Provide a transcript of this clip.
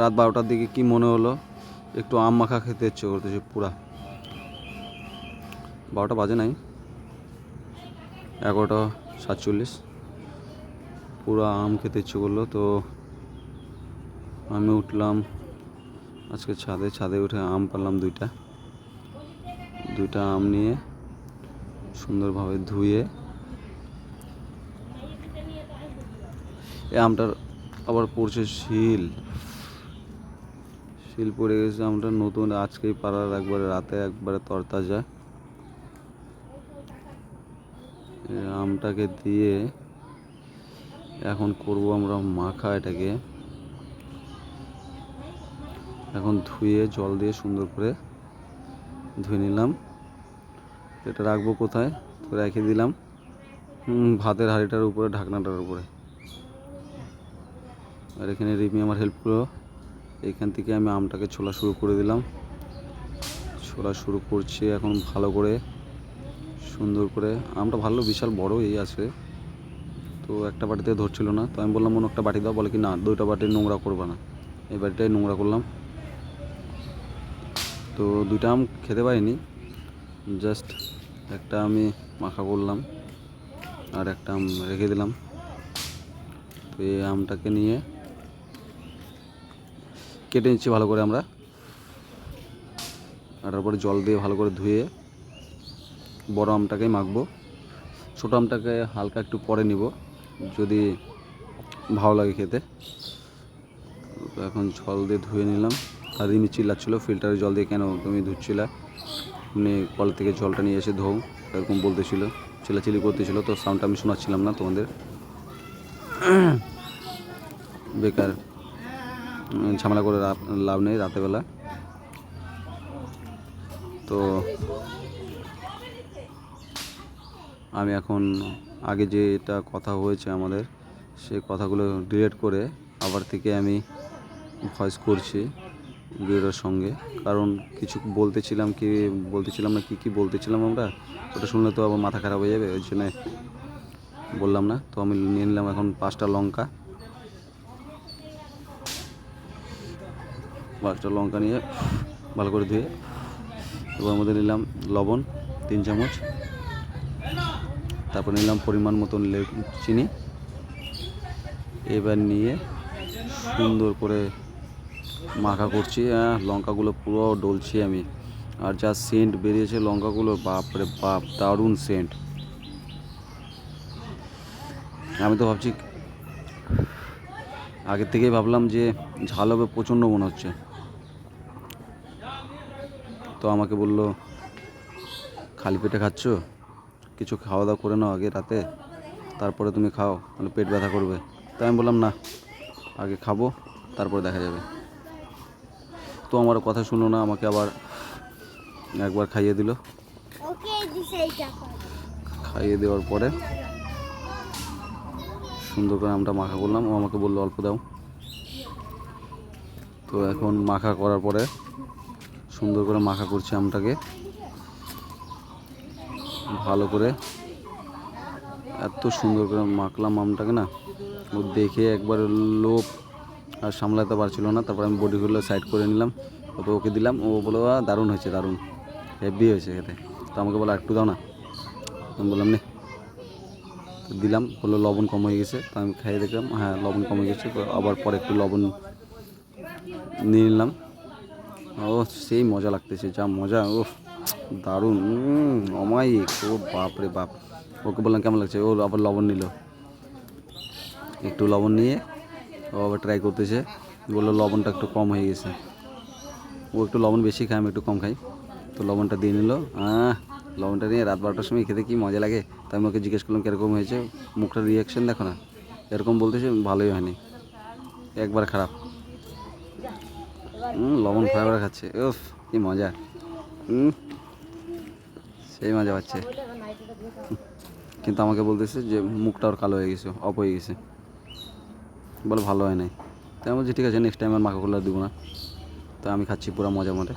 রাত বারোটার দিকে কি মনে হলো? একটু আম মাখা খেতে ইচ্ছে করতেছে পুরা। বারোটা বাজে নাই। এগারোটা সাতচল্লিশ। পুরো আম খেতে ইচ্ছে করল, তো আমি উঠলাম। আজকে ছাদে ছাদে উঠে আম পারলাম দুইটা। দুইটা আম নিয়ে সুন্দরভাবে ধুয়ে এই আমটার আবার পড়ছে শিল। শিল পড়ে গেছে আমটা নতুন আজকেই পাড়ার একবারে রাতে একবারে তরতাজা। আমটাকে দিয়ে এখন করব আমরা মাখা এটাকে। এখন ধুয়ে, জল দিয়ে সুন্দর করে ধুয়ে নিলাম। এটা রাখব কোথায়? তো রেখে দিলাম। ভাতের হাঁড়িটার উপরে, ঢাকনাটার উপরে। আর এখানে রিমি আমার হেল্প করল। এখান থেকে আমি আমটাকে ছোলা শুরু করে দিলাম। ছোলা শুরু করছি এখন ভালো করে, সুন্দর করে। আমটা ভালো, বিশাল বড় এই আছে। তো একটা বাটিতে ধরছিল না, তো আমি বললাম, মনে, একটা বাটি দাও। বলে কি, না, দুইটা বাটি নোংরা করবে না। এই বাটিটাই নোংরা করলাম। তো দুইটা আম খেতে পারিনি, জাস্ট একটা আমি মাখা করলাম আর একটা আম রেখে দিলাম। তো এই আমটাকে নিয়ে কেটে নিচ্ছি ভালো করে আমরা। আর তারপরে জল দিয়ে ভালো করে ধুয়ে বড় আমটাকেই মাখবো। ছোটো আমটাকে হালকা একটু পরে নিব, যদি ভালো লাগে খেতে। এখন জল দিয়ে ধুয়ে নিলাম। আর রিমি চিল্লাচ্ছিল, ফিল্টারের জল দিয়ে কেন তুমি ধুচ্ছিলে? এমনি কল থেকে জলটা নিয়ে এসে ধোও, এরকম বলতেছিল, চিল্লাচিল্লি করতেছিল, তো সাউন্ডটা আমি শোনাচ্ছিলাম না তোমাদের। বেকার। ঝামেলা করে লাভ নেই রাতেরবেলা তো আমি এখন আগে যেটা কথা হয়েছে আমাদের, সেই কথাগুলো ডিলেট করে আবার থেকে আমি ভয়েস করছি ভিডিওর সঙ্গে। কারণ কিছু বলতেছিলাম কি, বলতেছিলাম না কি কি বলতেছিলাম আমরা? ওটা শুনলে তো আবার মাথা খারাপ হয়ে যাবে, ওই জন্য বললাম না। তো আমি নিয়ে নিলাম এখন পাঁচটা লঙ্কা। পাঁচটা লঙ্কা নিয়ে ভালো করে ধুয়ে এবার মধ্যে নিলাম লবণ তিন চামচ। তারপর নিলাম পরিমাণ মতন চিনি। এবার নিয়ে সুন্দর করে মাখা করছি আহ, লঙ্কাগুলো পুরো ডলছি আমি। আর যা সেন্ট বেরিয়েছে লঙ্কাগুলো বাপরে বাপ দারুণ সেন্ট আমি তো ভাবছি আগের থেকেই ভাবলাম যে ঝাল হবে প্রচণ্ড মনে হচ্ছে। তো আমাকে বলল খালি পেটে খাচ্ছ? কিছু খাওয়া দাওয়া করে নাও আগে রাতে তারপরে তুমি খাও মানে পেট ব্যথা করবে। তাই আমি বললাম না আগে খাব তারপরে দেখা যাবে। তো আমার কথা শুনো না আমাকে আবার একবার খাইয়ে দিল। খাইয়ে দেওয়ার পরে সুন্দর করে আমটা মাখা করলাম। ও আমাকে বলল, অল্প দাও। তো এখন মাখা করার পরে সুন্দর করে মাখা করছি আমটাকে। ভালো করে এত সুন্দর করে মাখলাম আমটাকে না, ও দেখে একবার লোভ আর সামলাতে পারছিল না। তারপর আমি বডিগুলো সাইড করে নিলাম, তারপর ওকে দিলাম। ও বলো দারুণ হয়েছে, দারুণ। হেভি হয়েছে খেতে। তো আমাকে বলো একটু দাও না। আমি বললাম, নে। দিলাম, বলল লবণ কম হয়ে গেছে, তো আমি খাইয়ে দেখলাম হ্যাঁ লবণ কম হয়ে গেছে, তো আবার পরে একটু লবণ নিয়ে নিলাম। ও, সেই মজা লাগতেছে, যা মজা ও দারুণ অমায়িক, ও বাপ রে বাপ। ওকে বললাম, কেমন লাগছে? ও আবার লবণ নিল। একটু লবণ নিয়ে ও আবার ট্রাই করতেছে, বলল লবণটা একটু কম হয়ে গেছে। ও একটু লবণ বেশি খায়, আমি একটু কম খাই। তো লবণটা দিয়ে নিল, আহ লবণটা নিয়ে রাত বারোটার সময় খেতে কি মজা লাগে? তাই আমি ওকে জিজ্ঞেস করলাম, কীরকম হয়েছে? মুখটার রিয়াকশন দেখো না? এরকম বলতেছে, ভালোই হয়নি। একবার খারাপ। লবণ ফ্রাইবার খাচ্ছে। উফ, কি মজা। হুম সেই মজা পাচ্ছে। কিন্তু আমাকে বলতেছে যে, মুখটা ওর কালো হয়ে গেছে, অপ হয়ে গেছে। বলে, ভালো হয় নাই। তাই আমি বলছি, ঠিক আছে নেক্সট টাইম আর মাখা করলে আর দিব না। তো আমি খাচ্ছি পুরো মজা মজা